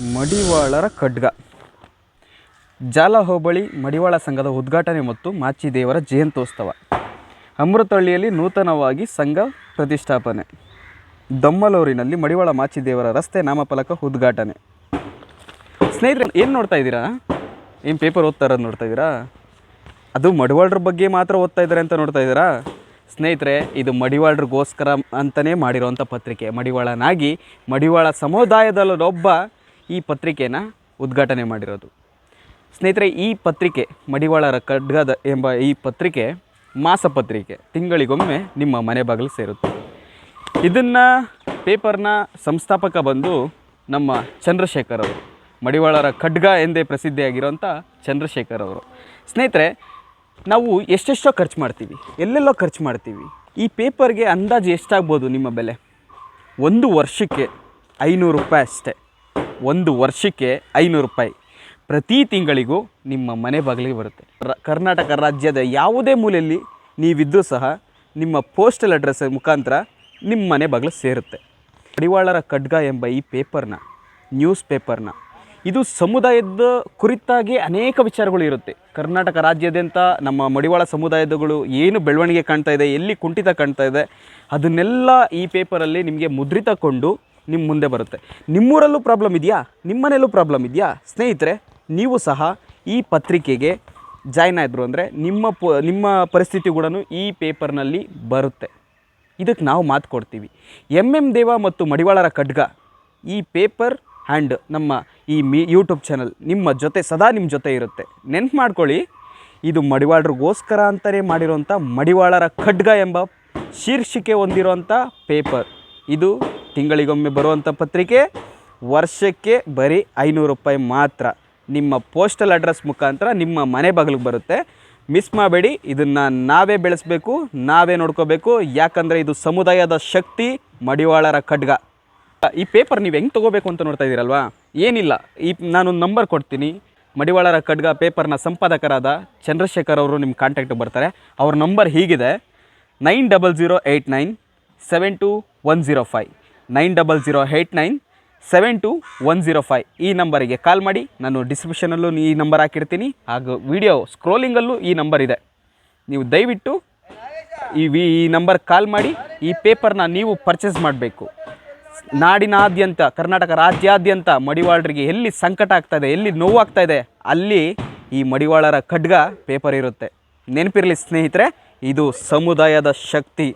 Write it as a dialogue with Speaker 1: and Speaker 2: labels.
Speaker 1: ಮಡಿವಾಳರ ಖಡ್ಗ. ಜಾಲ ಹೋಬಳಿ ಮಡಿವಾಳ ಸಂಘದ ಉದ್ಘಾಟನೆ ಮತ್ತು ಮಾಚಿದೇವರ ಜಯಂತ್ಯೋತ್ಸವ. ಅಮೃತಹಳ್ಳಿಯಲ್ಲಿ ನೂತನವಾಗಿ ಸಂಘ ಪ್ರತಿಷ್ಠಾಪನೆ. ದಮ್ಮಲೂರಿನಲ್ಲಿ ಮಡಿವಾಳ ಮಾಚಿದೇವರ ರಸ್ತೆ ನಾಮಫಲಕ ಉದ್ಘಾಟನೆ. ಸ್ನೇಹಿತರೆ, ಏನು ನೋಡ್ತಾ ಇದ್ದೀರಾ? ಏನು ಪೇಪರ್ ಓದ್ತಾ ಇರೋದು ನೋಡ್ತಾ ಇದ್ದೀರಾ? ಅದು ಮಡಿವಾಳರ ಬಗ್ಗೆ ಮಾತ್ರ ಓದ್ತಾ ಇದ್ದಾರೆ ಅಂತ ನೋಡ್ತಾ ಇದ್ದೀರಾ? ಸ್ನೇಹಿತರೆ, ಇದು ಮಡಿವಾಳರಿಗೋಸ್ಕರ ಅಂತಲೇ ಮಾಡಿರೋವಂಥ ಪತ್ರಿಕೆ. ಮಡಿವಾಳನಾಗಿ ಮಡಿವಾಳ ಸಮುದಾಯದಲ್ಲೊಬ್ಬ ಈ ಪತ್ರಿಕೆನ ಉದ್ಘಾಟನೆ ಮಾಡಿರೋದು. ಸ್ನೇಹಿತರೆ, ಈ ಪತ್ರಿಕೆ ಮಡಿವಾಳರ ಖಡ್ಗದ ಎಂಬ ಈ ಪತ್ರಿಕೆ ಮಾಸಪತ್ರಿಕೆ ತಿಂಗಳಿಗೊಮ್ಮೆ ನಿಮ್ಮ ಮನೆ ಬಾಗಿಲು ಸೇರುತ್ತೆ. ಇದನ್ನು ಪೇಪರ್ನ ಸಂಸ್ಥಾಪಕ ಬಂದು ನಮ್ಮ ಚಂದ್ರಶೇಖರ್ ಅವರು ಮಡಿವಾಳರ ಖಡ್ಗ ಎಂದೇ ಪ್ರಸಿದ್ಧಿಯಾಗಿರೋಂಥ ಚಂದ್ರಶೇಖರ್ ಅವರು. ಸ್ನೇಹಿತರೆ, ನಾವು ಎಷ್ಟೆಷ್ಟೋ ಖರ್ಚು ಮಾಡ್ತೀವಿ, ಎಲ್ಲೆಲ್ಲೋ ಖರ್ಚು ಮಾಡ್ತೀವಿ. ಈ ಪೇಪರ್ಗೆ ಅಂದಾಜು ಎಷ್ಟಾಗ್ಬೋದು ನಿಮ್ಮ ಬೆಲೆ? ಒಂದು ವರ್ಷಕ್ಕೆ ಐನೂರು ರೂಪಾಯಿ ಅಷ್ಟೇ. ಒಂದು ವರ್ಷಕ್ಕೆ ಐನೂರು ರೂಪಾಯಿ. ಪ್ರತಿ ತಿಂಗಳಿಗೂ ನಿಮ್ಮ ಮನೆ ಬಾಗಿಲಿಗೆ ಬರುತ್ತೆ. ಕರ್ನಾಟಕ ರಾಜ್ಯದ ಯಾವುದೇ ಮೂಲೆಯಲ್ಲಿ ನೀವಿದ್ದರೂ ಸಹ ನಿಮ್ಮ ಪೋಸ್ಟಲ್ ಅಡ್ರೆಸ್ ಮುಖಾಂತರ ನಿಮ್ಮ ಮನೆ ಬಾಗಿಲು ಸೇರುತ್ತೆ. ಮಡಿವಾಳರ ಖಡ್ಗ ಎಂಬ ಈ ಪೇಪರ್ನ, ನ್ಯೂಸ್ ಪೇಪರ್ನ, ಇದು ಸಮುದಾಯದ ಕುರಿತಾಗಿ ಅನೇಕ ವಿಚಾರಗಳು ಇರುತ್ತೆ. ಕರ್ನಾಟಕ ರಾಜ್ಯಾದ್ಯಂತ ನಮ್ಮ ಮಡಿವಾಳ ಸಮುದಾಯದಗಳು ಏನು ಬೆಳವಣಿಗೆ ಕಾಣ್ತಾ ಇದೆ, ಎಲ್ಲಿ ಕುಂಠಿತ ಕಾಣ್ತಾ ಇದೆ, ಅದನ್ನೆಲ್ಲ ಈ ಪೇಪರಲ್ಲಿ ನಿಮಗೆ ಮುದ್ರಿತಕೊಂಡು ನಿಮ್ಮ ಮುಂದೆ ಬರುತ್ತೆ. ನಿಮ್ಮೂರಲ್ಲೂ ಪ್ರಾಬ್ಲಮ್ ಇದೆಯಾ? ನಿಮ್ಮನೇಲೂ ಪ್ರಾಬ್ಲಮ್ ಇದೆಯಾ? ಸ್ನೇಹಿತರೆ, ನೀವು ಸಹ ಈ ಪತ್ರಿಕೆಗೆ ಜಾಯ್ನ್ ಆದರು ಅಂದರೆ ನಿಮ್ಮ ಪ, ನಿಮ್ಮ ಪರಿಸ್ಥಿತಿ ಕೂಡ ಈ ಪೇಪರ್ನಲ್ಲಿ ಬರುತ್ತೆ. ಇದಕ್ಕೆ ನಾವು ಮಾತು ಕೊಡ್ತೀವಿ. ಎಂ ಎಂ ದೇವ ಮತ್ತು ಮಡಿವಾಳರ ಖಡ್ಗ ಈ ಪೇಪರ್ ಆ್ಯಂಡ್ ನಮ್ಮ ಈ ಮೀ ಯೂಟ್ಯೂಬ್ ಚಾನಲ್ ನಿಮ್ಮ ಜೊತೆ ಸದಾ ನಿಮ್ಮ ಜೊತೆ ಇರುತ್ತೆ. ನೆನ್ಪು ಮಾಡ್ಕೊಳ್ಳಿ, ಇದು ಮಡಿವಾಳರಿಗೋಸ್ಕರ ಅಂತಲೇ ಮಾಡಿರೋಂಥ ಮಡಿವಾಳರ ಖಡ್ಗ ಎಂಬ ಶೀರ್ಷಿಕೆ ಹೊಂದಿರುವಂಥ ಪೇಪರ್ ಇದು ತಿಂಗಳಿಗೊಮ್ಮೆ ಬರುವಂಥ ಪತ್ರಿಕೆ ವರ್ಷಕ್ಕೆ ಬರೀ ಐನೂರು ರೂಪಾಯಿ ಮಾತ್ರ. ನಿಮ್ಮ ಪೋಸ್ಟಲ್ ಅಡ್ರೆಸ್ ಮುಖಾಂತರ ನಿಮ್ಮ ಮನೆ ಬಾಗಿಲಿಗೆ ಬರುತ್ತೆ. ಮಿಸ್ ಮಾಡಬೇಡಿ, ಇದನ್ನು ನಾವೇ ಬೆಳೆಸಬೇಕು, ನಾವೇ ನೋಡ್ಕೋಬೇಕು. ಯಾಕಂದರೆ ಇದು ಸಮುದಾಯದ ಶಕ್ತಿ, ಮಡಿವಾಳರ ಖಡ್ಗ. ಈ ಪೇಪರ್ ನೀವು ಹೆಂಗೆ ತೊಗೋಬೇಕು ಅಂತ ನೋಡ್ತಾ ಇದ್ದೀರಲ್ವಾ? ಏನಿಲ್ಲ, ಈ ನಾನೊಂದು ನಂಬರ್ ಕೊಡ್ತೀನಿ. ಮಡಿವಾಳರ ಖಡ್ಗ ಪೇಪರ್ನ ಸಂಪಾದಕರಾದ ಚಂದ್ರಶೇಖರ್ ಅವರು ನಿಮ್ಮ ಕಾಂಟ್ಯಾಕ್ಟಿಗೆ ಬರ್ತಾರೆ. ಅವ್ರ ನಂಬರ್ ಹೀಗಿದೆ. Nine double zero eight nine, seven two one zero five nine double zero eight nine seven two one zero five ಈ ನಂಬರಿಗೆ ಕಾಲ್ ಮಾಡಿ, ನಾನು ಡಿಸ್ಕ್ರಿಪ್ಷನಲ್ಲೂ ಈ ನಂಬರ್ ಹಾಕಿರ್ತೀನಿ. ಹಾಗೂ ವಿಡಿಯೋ ಸ್ಕ್ರೋಲಿಂಗಲ್ಲೂ ಈ ನಂಬರ್ ಇದೆ. ನೀವು ದಯವಿಟ್ಟು ಈ ವಿ ಈ ನಂಬರ್ ಕಾಲ್ ಮಾಡಿ, ಈ ಪೇಪರ್ನ ನೀವು ಪರ್ಚೇಸ್ ಮಾಡಬೇಕು. ನಾಡಿನಾದ್ಯಂತ, ಕರ್ನಾಟಕ ರಾಜ್ಯಾದ್ಯಂತ ಮಡಿವಾಳರಿಗೆ ಎಲ್ಲಿ ಸಂಕಟ ಆಗ್ತಾ ಇದೆ ಎಲ್ಲಿ ನೋವಾಗ್ತಾ ಇದೆ, ಅಲ್ಲಿ ಈ ಮಡಿವಾಳರ ಖಡ್ಗ ಪೇಪರ್ ಇರುತ್ತೆ. ನೆನಪಿರಲಿ ಸ್ನೇಹಿತರೆ, ಇದು ಸಮುದಾಯದ ಶಕ್ತಿ.